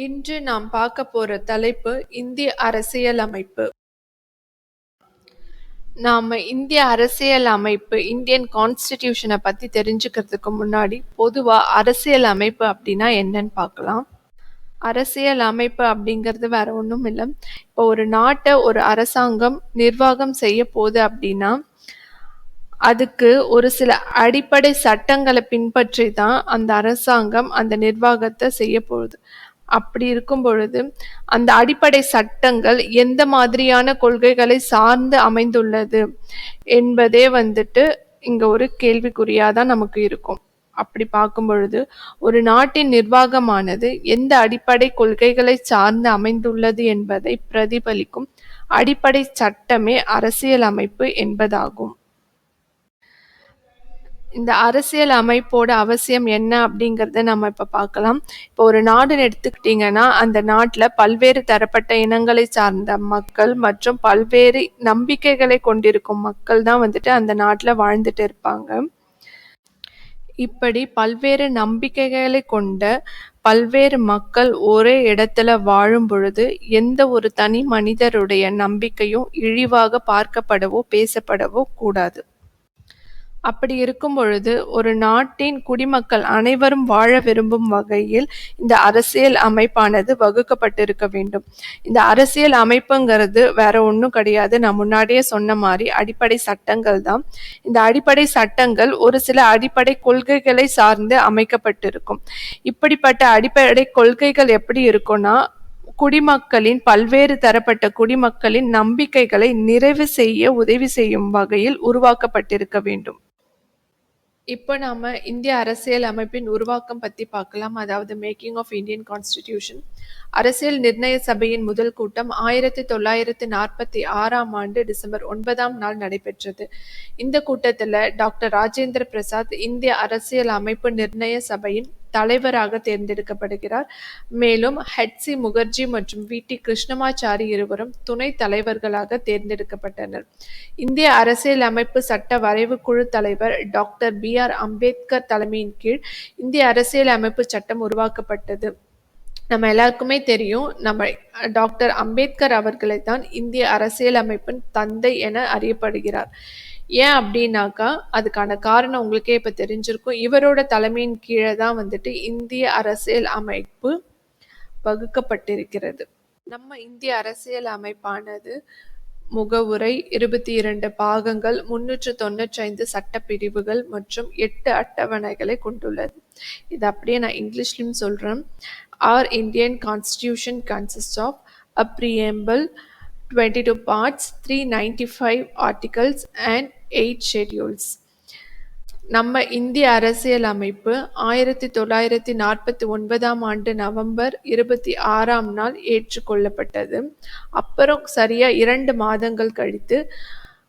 இன்று நாம் பார்க்க போற தலைப்பு இந்திய அரசியலமைப்பு. நாம இந்திய அரசியல் அமைப்பு இந்தியன் கான்ஸ்டிடியூஷனை பத்தி தெரிஞ்சுக்கிறதுக்கு முன்னாடி பொதுவா அரசியல் அமைப்பு அப்படின்னா என்னன்னு பார்க்கலாம். அரசியல் அமைப்பு அப்படிங்கிறது வேற ஒன்றும் இல்லை இப்போ ஒரு நாட்டை ஒரு அரசாங்கம் நிர்வாகம் செய்ய போகுது அப்படின்னா அதுக்கு ஒரு சில அடிப்படை சட்டங்களை பின்பற்றி தான் அந்த அரசாங்கம் அந்த நிர்வாகத்தை செய்ய போகுது. அப்படி இருக்கும் பொழுது அந்த அடிப்படை சட்டங்கள் எந்த மாதிரியான கொள்கைகளை சார்ந்து அமைந்துள்ளது என்பதே வந்துட்டு இங்க ஒரு கேள்விக்குறியாக தான் நமக்கு இருக்கும். அப்படி பார்க்கும் பொழுது ஒரு நாட்டின் நிர்வாகமானது எந்த அடிப்படை கொள்கைகளை சார்ந்து அமைந்துள்ளது என்பதை பிரதிபலிக்கும் அடிப்படை சட்டமே அரசியல் அமைப்பு என்பதாகும். இந்த அரசியல் அமைப்போட அவசியம் என்ன அப்படிங்கிறத நம்ம இப்போ பார்க்கலாம். இப்போ ஒரு நாடுன்னு எடுத்துக்கிட்டீங்கன்னா அந்த நாட்டில் பல்வேறு தரப்பட்ட இனங்களை சார்ந்த மக்கள் மற்றும் பல்வேறு நம்பிக்கைகளை கொண்டிருக்கும் மக்கள் தான் வந்துட்டு அந்த நாட்டில் வாழ்ந்துட்டு இருப்பாங்க. இப்படி பல்வேறு நம்பிக்கைகளை கொண்ட பல்வேறு மக்கள் ஒரே இடத்துல வாழும் பொழுது எந்த ஒரு தனி மனிதருடைய நம்பிக்கையும் இழிவாக பார்க்கப்படவோ பேசப்படவோ கூடாது. அப்படி இருக்கும் பொழுது ஒரு நாட்டின் குடிமக்கள் அனைவரும் வாழ விரும்பும் வகையில் இந்த அரசியல் அமைப்பானது வகுக்கப்பட்டிருக்க வேண்டும். இந்த அரசியல் அமைப்புங்கிறது வேற ஒன்றும் கிடையாது. நான் முன்னாடியே சொன்ன மாதிரி அடிப்படை சட்டங்கள் தான். இந்த அடிப்படை சட்டங்கள் ஒரு சில அடிப்படை கொள்கைகளை சார்ந்து அமைக்கப்பட்டிருக்கும். இப்படிப்பட்ட அடிப்படை கொள்கைகள் எப்படி இருக்கும்னா குடிமக்களின் பல்வேறு தரப்பட்ட குடிமக்களின் நம்பிக்கைகளை நிறைவு செய்ய உதவி செய்யும் வகையில் உருவாக்கப்பட்டிருக்க வேண்டும். இப்போ நாம இந்திய அரசியல் அமைப்பின் உருவாக்கம் பத்தி பார்க்கலாம். அதாவது மேக்கிங் ஆஃப் இந்தியன் கான்ஸ்டிடியூஷன். அரசியல் நிர்ணய சபையின் முதல் கூட்டம் ஆயிரத்தி தொள்ளாயிரத்தி நாற்பத்தி ஆறாம் ஆண்டு டிசம்பர் ஒன்பதாம் நாள் நடைபெற்றது. இந்த கூட்டத்தில் டாக்டர் ராஜேந்திர பிரசாத் இந்திய அரசியல் அமைப்பு நிர்ணய சபையின் தலைவராக தேர்ந்தெடுக்கப்படுகிறார். மேலும் ஹெட்சி முகர்ஜி மற்றும் வி. டி. கிருஷ்ணமாச்சாரி இருவரும் துணை தலைவர்களாக தேர்ந்தெடுக்கப்பட்டனர். இந்திய அரசியல் அமைப்பு சட்ட வரைவு குழு தலைவர் டாக்டர் பி. ஆர். அம்பேத்கர் தலைமையின் கீழ் இந்திய அரசியல் அமைப்பு சட்டம் உருவாக்கப்பட்டது. நம்ம எல்லாருக்குமே தெரியும் நம்ம டாக்டர் அம்பேத்கர் அவர்களை தான் இந்திய அரசியலமைப்பின் தந்தை என அறியப்படுகிறார். ஏன் அப்படின்னாக்கா அதுக்கான காரணம் உங்களுக்கே இப்ப தெரிஞ்சிருக்கும். இவரோட தலைமையின் கீழே தான் வந்துட்டு இந்திய அரசியல் அமைப்பு வகுக்கப்பட்டிருக்கிறது. நம்ம இந்திய அரசியல் அமைப்பானது முகவுரை, இருபத்தி இரண்டு பாகங்கள், முன்னூற்று தொண்ணூற்றைந்து சட்டப்பிரிவுகள் மற்றும் எட்டு அட்டவணைகளை கொண்டுள்ளது. இது அப்படியே நான் இங்கிலீஷ்லயும் சொல்றேன். Our Indian constitution consist of a preamble 22 parts, 395 articles and 8 schedules. நம்ம இந்திய அரசியல் அமைப்பு ஆயிரத்தி தொள்ளாயிரத்தி நாற்பத்தி ஒன்பதாம் ஆண்டு நவம்பர் இருபத்தி ஆறாம் நாள் ஏற்றுக்கொள்ளப்பட்டது. அப்புறம் சரியாக இரண்டு மாதங்கள் கழித்து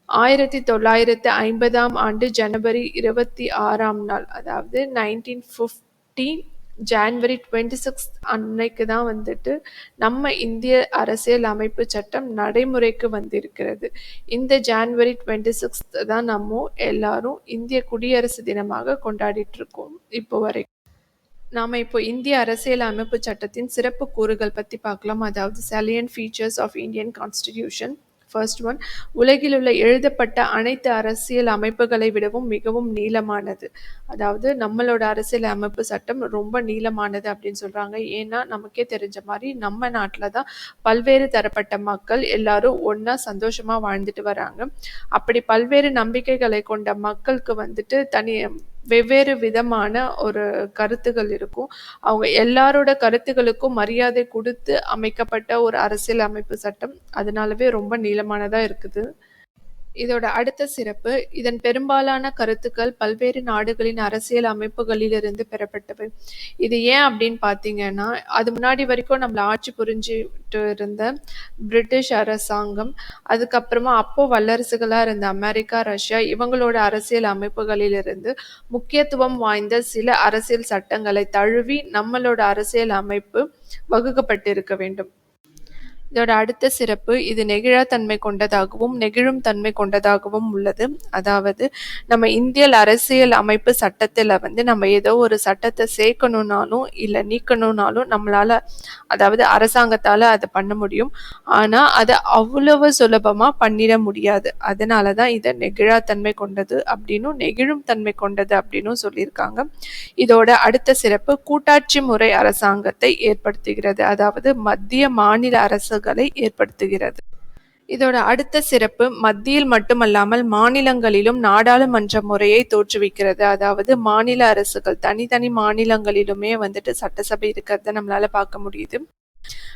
ஆயிரத்தி தொள்ளாயிரத்தி ஐம்பதாம் ஆண்டு ஜனவரி இருபத்தி ஆறாம் நாள் அதாவது nineteen fifteen January twenty six அன்னைக்கு தான் வந்துட்டு நம்ம இந்திய அரசியல் அமைப்பு சட்டம் நடைமுறைக்கு வந்திருக்கிறது. இந்த ஜான்வரி டுவெண்ட்டி சிக்ஸ்த் தான் நம்ம எல்லாரும் இந்திய குடியரசு தினமாக கொண்டாடிட்டு இருக்கோம் இப்போ வரைக்கும் நாம் இப்போ இந்திய அரசியல் அமைப்பு சட்டத்தின் சிறப்பு கூறுகள் பற்றி பார்க்கலாம். அதாவது salient features of Indian constitution first one உலகில் உள்ள எழுதப்பட்ட அனைத்து அரசியல் அமைப்புகளை விடவும் மிகவும் நீளமானது. அதாவது நம்மளோட அரசியல் அமைப்பு சட்டம் ரொம்ப நீளமானது அப்படின்னு சொல்றாங்க. ஏன்னா நமக்கே தெரிஞ்ச மாதிரி நம்ம நாட்டில் தான் பல்வேறு தரப்பட்ட மக்கள் எல்லாரும் ஒன்றா சந்தோஷமா வாழ்ந்துட்டு வராங்க. அப்படி பல்வேறு நம்பிக்கைகளை கொண்ட மக்களுக்கு வந்துட்டு தனி வெவ்வேறு விதமான ஒரு கருத்துகள் இருக்கும். அவங்க எல்லாரோட கருத்துகளுக்கும் மரியாதை கொடுத்து அமைக்கப்பட்ட ஒரு அரசியல் அமைப்பு சட்டம். அதனாலவே ரொம்ப நீளமானதாக இருக்குது. இதோட அடுத்த சிறப்பு இதன் பெரும்பாலான கருத்துக்கள் பல்வேறு நாடுகளின் அரசியல் அமைப்புகளிலிருந்து பெறப்பட்டவை. இது ஏன் அப்படின்னு பார்த்தீங்கன்னா அது முன்னாடி வரைக்கும் நம்மள ஆட்சி புரிஞ்சுட்டு இருந்த பிரிட்டிஷ் அரசாங்கம், அதுக்கப்புறமா அப்போ வல்லரசுகளாக இருந்த அமெரிக்கா, ரஷ்யா இவங்களோட அரசியல் அமைப்புகளிலிருந்து முக்கியத்துவம் வாய்ந்த சில அரசியல் சட்டங்களை தழுவி நம்மளோட அரசியல் அமைப்பு வகுக்கப்பட்டிருக்க வேண்டும். இதோட அடுத்த சிறப்பு இது நெகிழாத்தன்மை கொண்டதாகவும் நெகிழும் தன்மை கொண்டதாகவும் உள்ளது. அதாவது நம்ம இந்தியல் அரசியல் அமைப்பு சட்டத்தில் வந்து நம்ம ஏதோ ஒரு சட்டத்தை சேர்க்கணுன்னாலும் இல்லை நீக்கணும்னாலும் நம்மளால அதாவது அரசாங்கத்தால் அதை பண்ண முடியும். ஆனால் அதை அவ்வளவு சுலபமாக பண்ணிட முடியாது. அதனால தான் இதை நெகிழாத்தன்மை கொண்டது அப்படின்னும் நெகிழும் தன்மை கொண்டது அப்படின்னும் சொல்லியிருக்காங்க. இதோட அடுத்த சிறப்பு கூட்டாட்சி முறை அரசாங்கத்தை ஏற்படுத்துகிறது. அதாவது மத்திய மாநில அரசு விளைவுகளை ஏற்படுத்துகிறது. இதோட அடுத்த சிறப்பு மத்தியில் மட்டுமல்லாமல் மாநிலங்களிலும் நாடாளுமன்ற முறையை தோற்றுவிக்கிறது. அதாவது மாநில அரசுகள் தனித்தனி மாநிலங்களிலுமே வந்துட்டு சட்டசபை இருக்கிறத நம்மளால பார்க்க முடியுது.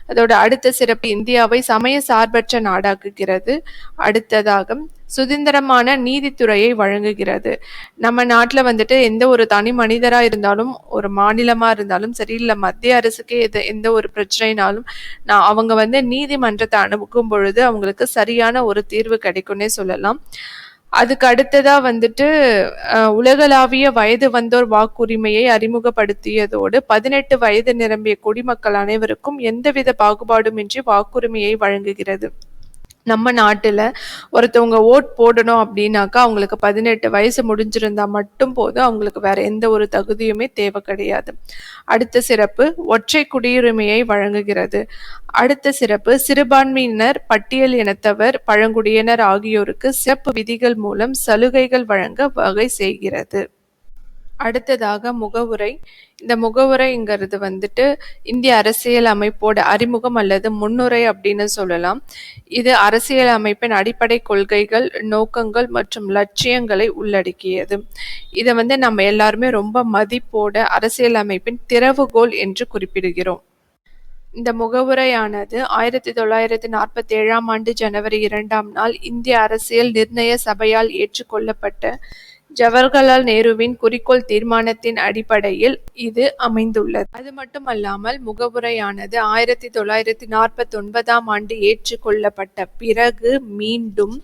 அதோட அடுத்த சிறப்பு இந்தியாவை சமய சார்பற்ற நாடாக்குகிறது. அடுத்ததாக சுதந்திரமான நீதித்துறையை வழங்குகிறது. நம்ம நாட்டில் வந்துட்டு எந்த ஒரு தனி மனிதராக இருந்தாலும் ஒரு மாநிலமாக இருந்தாலும் சரி இல்லை மத்திய அரசுக்கே எது எந்த ஒரு பிரச்சனைனாலும் நான் அவங்க வந்து நீதிமன்றத்தை அணுகும் பொழுது அவங்களுக்கு சரியான ஒரு தீர்வு கிடைக்கும்னே சொல்லலாம். அதுக்கு அடுத்ததா வந்துட்டு உலகளாவிய வயது வந்தோர் வாக்குரிமையை அறிமுகப்படுத்தியதோடு பதினெட்டு வயது நிரம்பிய குடிமக்கள் அனைவருக்கும் எந்தவித பாகுபாடுமின்றி வாக்குரிமையை வழங்குகிறது. நம்ம நாட்டில் ஒருத்தவங்க ஓட் போடணும் அப்படின்னாக்கா அவங்களுக்கு பதினெட்டு வயசு முடிஞ்சிருந்தா மட்டும் போதும். அவங்களுக்கு வேற எந்த ஒரு தகுதியுமே தேவை கிடையாது. அடுத்த சிறப்பு ஒற்றை குடியுரிமையை வழங்குகிறது. அடுத்த சிறப்பு சிறுபான்மையினர் பட்டியல் இனத்தவர் பழங்குடியினர் ஆகியோருக்கு சிறப்பு விதிகள் மூலம் சலுகைகள் வழங்க வகை செய்கிறது. அடுத்ததாக முகவுரை. இந்த முகவுரைங்கிறது வந்துட்டு இந்திய அரசியல் அமைப்போட அறிமுகம் அல்லது முன்னுரை அப்படின்னு சொல்லலாம். இது அரசியல் அமைப்பின் அடிப்படை கொள்கைகள் நோக்கங்கள் மற்றும் லட்சியங்களை உள்ளடக்கியது. இதை வந்து நம்ம எல்லாருமே ரொம்ப மதிப்போட அரசியல் அமைப்பின் திறவுகோல் என்று குறிப்பிடுகிறோம். இந்த முகவுரையானது ஆயிரத்தி தொள்ளாயிரத்தி நாற்பத்தி ஏழாம் ஆண்டு ஜனவரி இரண்டாம் நாள் இந்திய அரசியல் நிர்ணய சபையால் ஏற்றுக்கொள்ளப்பட்ட ஜவஹர்லால் நேருவின் குறிக்கோள் தீர்மானத்தின் அடிப்படையில் இது அமைந்துள்ளது. அது மட்டுமல்லாமல் முகவுரையானது ஆயிரத்தி தொள்ளாயிரத்தி நாற்பத்தி ஒன்பதாம் ஆண்டு ஏற்றுக்கொள்ளப்பட்ட பிறகு மீண்டும்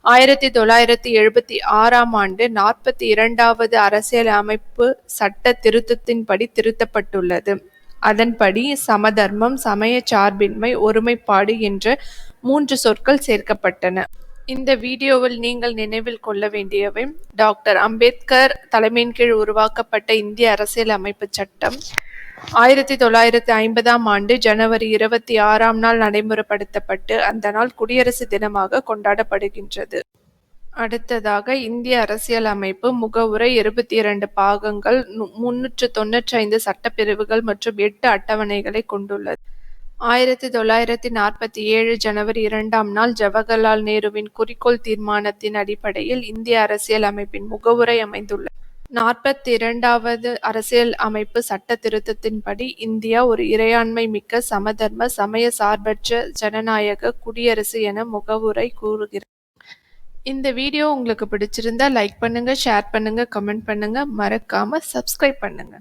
ஆயிரத்தி தொள்ளாயிரத்தி எழுபத்தி ஆறாம் ஆண்டு நாற்பத்தி இரண்டாவது அரசியல் அமைப்பு சட்ட திருத்தத்தின்படி திருத்தப்பட்டுள்ளது. அதன்படி சமதர்மம் சமய சார்பின்மை ஒருமைப்பாடு என்ற மூன்று சொற்கள் சேர்க்கப்பட்டன. இந்த வீடியோவில் நீங்கள் நினைவில் கொள்ள வேண்டியவை டாக்டர் அம்பேத்கர் தலைமையின் கீழ் உருவாக்கப்பட்ட இந்திய அரசியல் அமைப்பு சட்டம் ஆயிரத்தி தொள்ளாயிரத்தி ஐம்பதாம் ஆண்டு ஜனவரி இருபத்தி ஆறாம் நாள் நடைமுறைப்படுத்தப்பட்டு அந்த நாள் குடியரசு தினமாக கொண்டாடப்படுகின்றது. அடுத்ததாக இந்திய அரசியல் அமைப்பு முகவுரை இருபத்தி இரண்டு பாகங்கள் முன்னூற்று தொன்னூற்றி ஐந்து சட்டப்பிரிவுகள் மற்றும் எட்டு அட்டவணைகளை கொண்டுள்ளது. ஆயிரத்தி தொள்ளாயிரத்தி நாற்பத்தி ஏழு ஜனவரி இரண்டாம் நாள் ஜவஹர்லால் நேருவின் குறிக்கோள் தீர்மானத்தின் அடிப்படையில் இந்திய அரசியல் அமைப்பின் முகவுரை அமைந்துள்ளது. நாற்பத்தி இரண்டாவது அரசியல் அமைப்பு சட்ட திருத்தத்தின்படி இந்தியா ஒரு இறையாண்மை மிக்க சமதர்ம சமய சார்பற்ற ஜனநாயக குடியரசு என முகவுரை கூறுகிறது. இந்த வீடியோ உங்களுக்கு பிடிச்சிருந்தா லைக் பண்ணுங்க ஷேர் பண்ணுங்க கமெண்ட் பண்ணுங்க. மறக்காம சப்ஸ்கிரைப் பண்ணுங்க.